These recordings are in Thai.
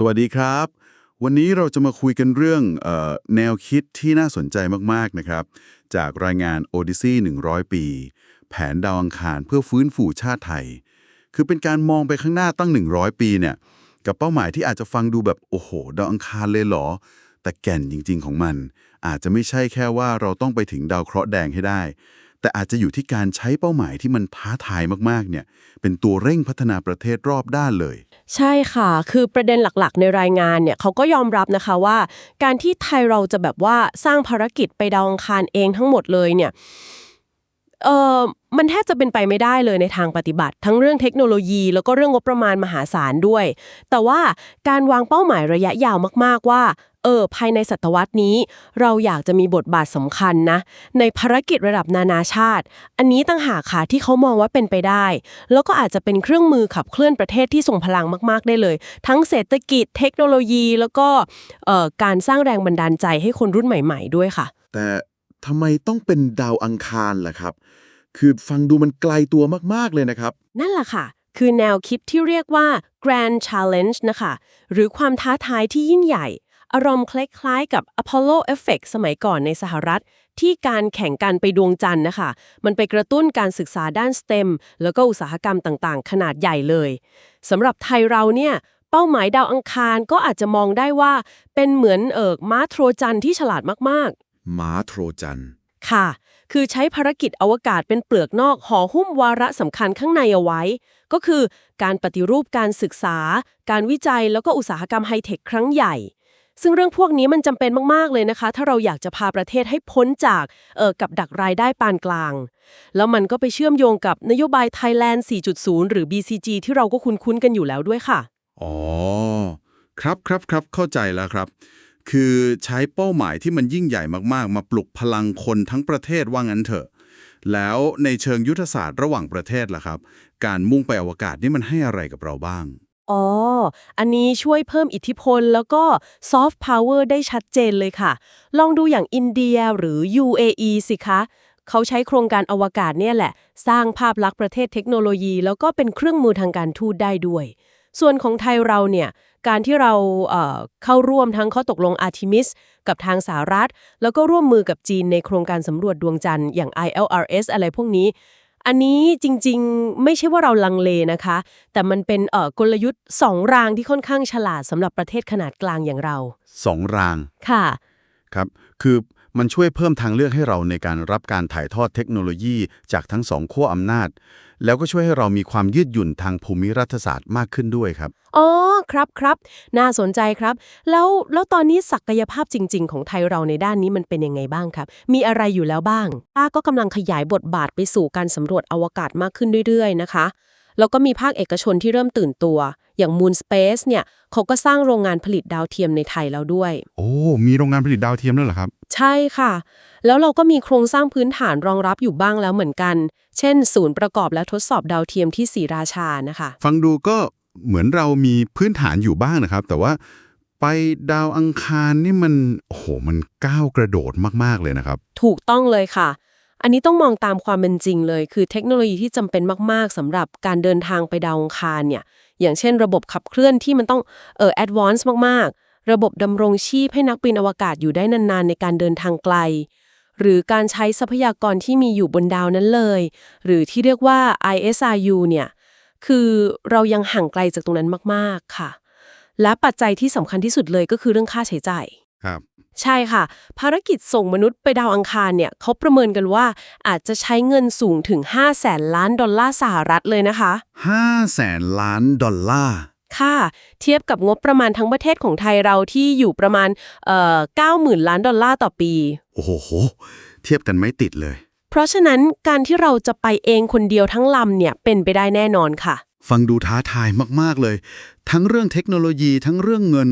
สวัสดีครับ วันนี้เราจะมาคุยกันเรื่องออแนวคิดที่น่าสนใจมากๆนะครับ จากรายงาน Odyssey 100 ปี แผนดาวอังคารเพื่อฟื้นฟูชาติไทย คือเป็นการมองไปข้างหน้าตั้ง 100 ปีเนี่ยกับเป้าหมายที่อาจจะฟังดูแบบโอ้โห ดาวอังคารเลยเหรอ แต่แก่นจริง ๆ ของมัน อาจจะไม่ใช่แค่ว่าเราต้องไปถึงดาวเคราะห์แดงให้ได้ แต่อาจจะอยู่ที่การใช้เป้าหมายที่มันท้าทายมากๆเนี่ยเป็นตัวเร่งพัฒนาประเทศรอบด้านเลย ใช่ค่ะ คือประเด็นหลักๆ ในรายงานเนี่ยเขาก็ยอมรับนะคะว่า การที่ไทยเราจะแบบว่าสร้างภารกิจไปดาวอังคารเองทั้งหมดเลยเนี่ย เออมันแทบจะเป็นไปไม่ได้เลยในทางปฏิบัติ ทั้งเรื่องเทคโนโลยี แล้วก็เรื่องงบประมาณมหาศาลด้วย แต่ว่าการวางเป้าหมายระยะยาวมากๆว่าเออภายในศตวรรษนี้ เราอยากจะมีบทบาทสำคัญนะ ในภารกิจระดับนานาชาติ อันนี้ตั้งหากค่ะที่เขามองว่าเป็นไปได้ แล้วก็อาจจะเป็นเครื่องมือขับเคลื่อนประเทศที่ส่งพลังมาก ๆ ได้เลย ทั้งเศรษฐกิจเทคโนโลยีแล้วก็การสร้างแรงบันดาลใจให้คนรุ่นใหม่ ๆ ด้วยค่ะ แต่ ทำไมต้องเป็นดาวอังคารล่ะครับ คือฟังดูมันไกลตัวมากๆเลยนะครับ นั่นแหละค่ะ คือแนวคิดที่เรียกว่า Grand Challenge นะคะ หรือความท้าทายที่ยิ่งใหญ่ อารมณ์คล้ายๆกับ Apollo Effect สมัยก่อนในสหรัฐ ที่การแข่งกันไปดวงจันทร์นะคะ มันไปกระตุ้นการศึกษาด้าน STEM แล้วก็อุตสาหกรรมต่างๆ ขนาดใหญ่เลยสำหรับไทยเราเนี่ยเป้าหมายดาวอังคารก็อาจจะมองได้ว่า เป็นเหมือนเอิกม้าโทรจันที่ฉลาดมาก ๆม้าโทรจันทร์ค่ะ คือใช้ภารกิจอวกาศเป็นเปลือกนอกห่อหุ้มวาระสำคัญข้างในเอาไว้ ก็คือการปฏิรูปการศึกษา การวิจัยแล้วก็อุตสาหกรรมไฮเทคครั้งใหญ่ ซึ่งเรื่องพวกนี้มันจำเป็นมาก ๆ เลยนะคะ ถ้าเราอยากจะพาประเทศให้พ้นจากเออกับดักรายได้ปานกลาง แล้วมันก็ไปเชื่อมโยงกับนโยบาย Thailand 4.0 หรือ BCG ที่เราก็คุ้นๆกันอยู่แล้วด้วยค่ะ อ๋อ ครับครับครับเข้าใจแล้วครับ คือใช้เป้าหมายที่มันยิ่งใหญ่มากๆ มาปลุกพลังคนทั้งประเทศว่างั้นเถอะ แล้วในเชิงยุทธศาสตร์ระหว่างประเทศล่ะครับ การมุ่งไปอวกาศนี่มันให้อะไรกับเราบ้าง อ๋อ อันนี้ช่วยเพิ่มอิทธิพลแล้วก็ซอฟต์พาวเวอร์ได้ชัดเจนเลยค่ะ ลองดูอย่างอินเดียหรือ UAE สิคะเขาใช้โครงการอวกาศเนี่ยแหละ สร้างภาพลักษณ์ประเทศเทคโนโลยี แล้วก็เป็นเครื่องมือทางการทูตได้ด้วย ส่วนของไทยเราเนี่ย การที่เราเอ่อเข้าร่วมทั้งข้อตกลงอาร์ทิมิสกับทางสหรัฐ แล้วก็ร่วมมือกับจีนในโครงการสำรวจดวงจันทร์อย่าง ILRS อะไรพวกนี้ อันนี้จริงๆ ไม่ใช่ว่าเราลังเลนะคะ แต่มันเป็นเอ่อกลยุทธ์สองรางที่ค่อนข้างฉลาดสำหรับประเทศขนาดกลางอย่างเราสองรางค่ะ ครับ คือ มันช่วยเพิ่มทางเลือกให้เราในการรับการถ่ายทอดเทคโนโลยีจากทั้งสองขั้วอำนาจ แล้วก็ช่วยให้เรามีความยืดหยุ่นทางภูมิรัฐศาสตร์มากขึ้นด้วยครับ อ๋อ ครับครับ น่าสนใจครับ แล้ว แล้วตอนนี้ศักยภาพจริง ๆ ของไทยเราในด้านนี้มันเป็นยังไงบ้างครับ มีอะไรอยู่แล้วบ้างป้าก็กำลังขยายบทบาทไปสู่การสำรวจอวกาศมากขึ้นเรื่อย ๆ นะคะ แล้วก็มีภาคเอกชนที่เริ่มตื่นตัว อย่าง Moon Space เนี่ยเขาก็สร้างโรงงานผลิตดาวเทียมในไทยแล้วด้วย โอ้ มีโรงงานผลิตดาวเทียมด้วยเหรอครับ ใช่ค่ะ แล้วเราก็มีโครงสร้างพื้นฐานรองรับอยู่บ้างแล้วเหมือนกัน เช่น ศูนย์ประกอบและทดสอบดาวเทียมที่ศรีราชานะคะ ฟังดูก็เหมือนเรามีพื้นฐานอยู่บ้างนะครับ แต่ว่าไปดาวอังคารนี่มันโอ้โหมันก้าวกระโดดมากๆเลยนะครับ ถูกต้องเลยค่ะ อันนี้ต้องมองตามความเป็นจริงเลย คือเทคโนโลยีที่จำเป็นมาก ๆสำหรับการเดินทางไปดาวอังคารเนี่ย อย่างเช่นระบบขับเคลื่อนที่มันต้องเออแอดวานซ์มากๆ ระบบดำรงชีพให้นักบินอวกาศอยู่ได้นานๆ ในการเดินทางไกล หรือการใช้ทรัพยากรที่มีอยู่บนดาวนั้นเลย หรือที่เรียกว่า ISRU เนี่ยคือเรายังห่างไกลจากตรงนั้นมากๆค่ะ และปัจจัยที่สำคัญที่สุดเลยก็คือเรื่องค่าใช้จ่ายครับใช่ค่ะ ภารกิจส่งมนุษย์ไปดาวอังคารเนี่ยเขาประเมินกันว่าอาจจะใช้เงินสูงถึง 5 0 0แสนล้านดอลลาร์สหรัฐเลยนะคะ 5แสนล้านดอลลาร์ ค่ะ เทียบกับงบประมาณทั้งประเทศของไทยเราที่อยู่ประมาณเอ่อ90,000 ล้านดอลลาร์ต่อปี โอ้โห เทียบกันไม่ติดเลย เพราะฉะนั้นการที่เราจะไปเองคนเดียวทั้งลำเนี่ยเป็นไปได้แน่นอนค่ะ ฟังดูท้าทายมาก ๆ เลย ทั้งเรื่องเทคโนโลยีทั้งเรื่องเงิน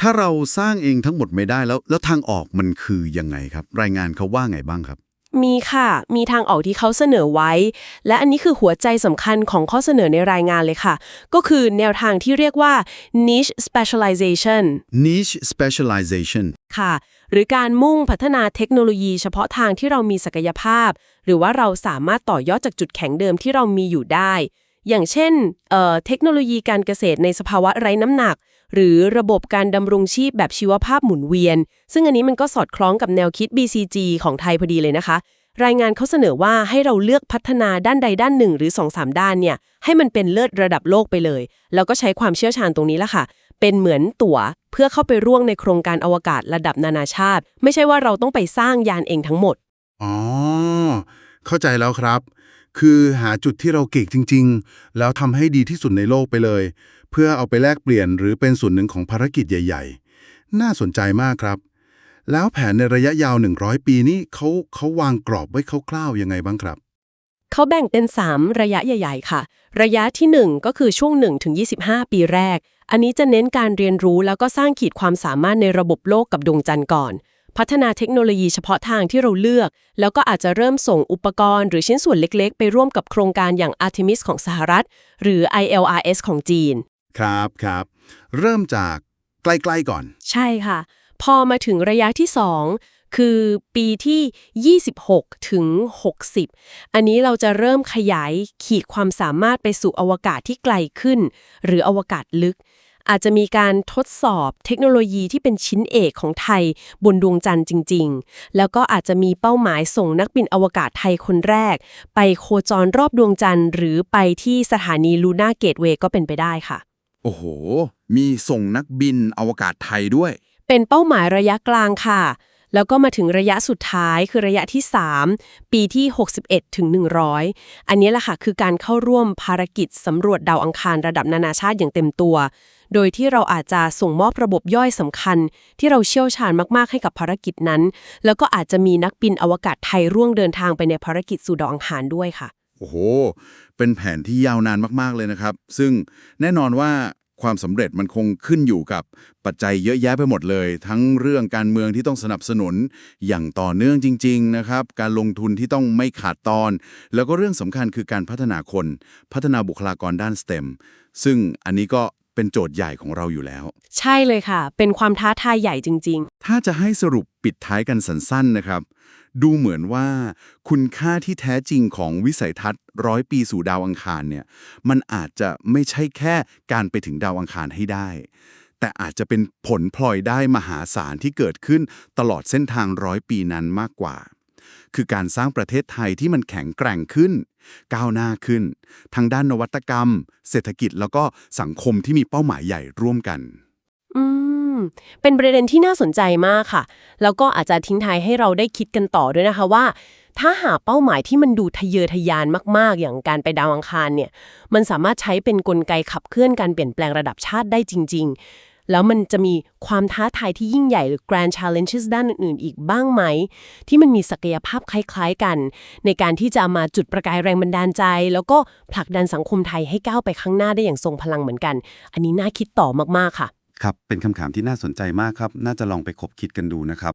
ถ้าเราสร้างเองทั้งหมดไม่ได้แล้ว แล้วทางออกมันคือยังไงครับ รายงานเขาว่าไงบ้างครับ มีค่ะ มีทางออกที่เขาเสนอไว้ และอันนี้คือหัวใจสำคัญของข้อเสนอในรายงานเลยค่ะ ก็คือแนวทางที่เรียกว่า niche specialization niche specialization ค่ะ หรือการมุ่งพัฒนาเทคโนโลยีเฉพาะทางที่เรามีศักยภาพ หรือว่าเราสามารถต่อยอดจากจุดแข็งเดิมที่เรามีอยู่ได้ อย่างเช่นเอ่อเทคโนโลยีการเกษตรในสภาวะไร้น้ำหนัก หรือระบบการดำรงชีพแบบชีวภาพหมุนเวียน ซึ่งอันนี้มันก็สอดคล้องกับแนวคิด BCG ของไทยพอดีเลยนะคะ รายงานเขาเสนอว่าให้เราเลือกพัฒนาด้านใดด้านหนึ่ง หรือ2อสด้านเนี่ยให้มันเป็นเลิศระดับโลกไปเลย แล้วก็ใช้ความเชี่ยวชาญตรงนี้ละค่ะ เป็นเหมือนตั๋วเพื่อเข้าไปร่วงในโครงการอวกาศระดับนานาชาติ ไม่ใช่ว่าเราต้องไปสร้างยานเองทั้งหมดอ๋อเข้าใจแล้วครับ คือหาจุดที่เราเก่งจริง ๆ แล้วทำให้ดีที่สุดในโลกไปเลย เพื่อเอาไปแลกเปลี่ยนหรือเป็นส่วนหนึ่งของภารกิจใหญ่ ๆ น่าสนใจมากครับ แล้วแผนในระยะยาว 100 ปีนี้เขาเขาวางกรอบไว้คร่าวๆยังไงบ้างครับเขาแบ่งเป็น 3 ระยะใหญ่ ๆ ค่ะ ระยะที่ 1 ก็คือช่วง1ถึง25 ปีแรก อันนี้จะเน้นการเรียนรู้แล้วก็สร้างขีดความสามารถในระบบโลกกับดวงจันทร์ก่อน พัฒนาเทคโนโลยีเฉพาะทางที่เราเลือก แล้วก็อาจจะเริ่มส่งอุปกรณ์ หรือชิ้นส่วนเล็กๆ ไปร่วมกับโครงการอย่าง Artemis ของสหรัฐ หรือ ILRS ของจีน ครับครับ เริ่มจากใกล้ๆก่อน ใช่ค่ะ พอมาถึงระยะที่ 2 คือปีที่ 26 ถึง 60 อันนี้เราจะเริ่มขยายขีดความสามารถไปสู่อวกาศที่ไกลขึ้น หรืออวกาศลึก อาจจะมีการทดสอบเทคโนโลยีที่เป็นชิ้นเอกของไทยบนดวงจันทร์จริง ๆ แล้วก็อาจจะมีเป้าหมายส่งนักบินอวกาศไทยคนแรก ไปโคจรรอบดวงจันทร์ หรือไปที่สถานีลูน่าเกตเวย์ก็เป็นไปได้ค่ะ โอ้โห มีส่งนักบินอวกาศไทยด้วย เป็นเป้าหมายระยะกลางค่ะ แล้วก็มาถึงระยะสุดท้ายคือระยะที่ 3 ปีที่ 61ถึง100 อันนี้แหละค่ะคือการเข้าร่วมภารกิจสำรวจดาวอังคารระดับนานาชาติอย่างเต็มตัว โดยที่เราอาจจะส่งมอบระบบย่อยสำคัญ ที่เราเชี่ยวชาญมาก ๆ ให้กับภารกิจนั้น แล้วก็อาจจะมีนักบินอวกาศไทยร่วงเดินทางไปในภารกิจสู่ดาวอังคารด้วยค่ะโอ้โห เป็นแผนที่ยาวนานมาก ๆ เลยนะครับ ซึ่งแน่นอนว่า ความสำเร็จมันคงขึ้นอยู่กับปัจจัยเยอะแยะไปหมดเลย ทั้งเรื่องการเมืองที่ต้องสนับสนุนอย่างต่อเนื่องจริง ๆ นะครับ การลงทุนที่ต้องไม่ขาดตอน แล้วก็เรื่องสำคัญคือการพัฒนาคน พัฒนาบุคลากรด้านสเต็มซึ่งอันนี้ก็เป็นโจทย์ใหญ่ของเราอยู่แล้ว ใช่เลยค่ะ เป็นความท้าทายใหญ่จริงๆ ถ้าจะให้สรุปปิดท้ายกันสั้นๆนะครับ ดูเหมือนว่าคุณค่าที่แท้จริงของวิสัยทัศน์ร้อยปีสู่ดาวอังคารเนี่ยมันอาจจะไม่ใช่แค่การไปถึงดาวอังคารให้ได้ แต่อาจจะเป็นผลพลอยได้มหาศาลที่เกิดขึ้นตลอดเส้นทางร้อยปีนั้นมากกว่า คือการสร้างประเทศไทยที่มันแข็งแกร่งขึ้น ก้าวหน้าขึ้น ทางด้านนวัตกรรม เศรษฐกิจแล้วก็สังคมที่มีเป้าหมายใหญ่ร่วมกัน เป็นประเด็นที่น่าสนใจมากค่ะ แล้วก็อาจจะทิ้งท้ายให้เราได้คิดกันต่อด้วยนะคะว่า ถ้าหาเป้าหมายที่มันดูทะเยอทะยานมาก ๆ อย่างการไปดาวอังคารเนี่ย มันสามารถใช้เป็นนกลไกขับเคลื่อนการเปลี่ยนแปลงระดับชาติได้จริง ๆ แล้วมันจะมีความท้าทายที่ยิ่งใหญ่หรือ grand challenges ด้านอื่นๆ อีกบ้างไหม ที่มันมีศักยภาพคล้าย ๆ กัน ในการที่จะมาจุดประกายแรงบันดาลใจ แล้วก็ผลักดันสังคมไทยให้ก้าวไปข้างหน้าได้อย่างทรงพลังเหมือนกัน อันนี้น่าคิดต่อมากๆค่ะ ครับ เป็นคำถามที่น่าสนใจมากครับ น่าจะลองไปคบคิดกันดูนะครับ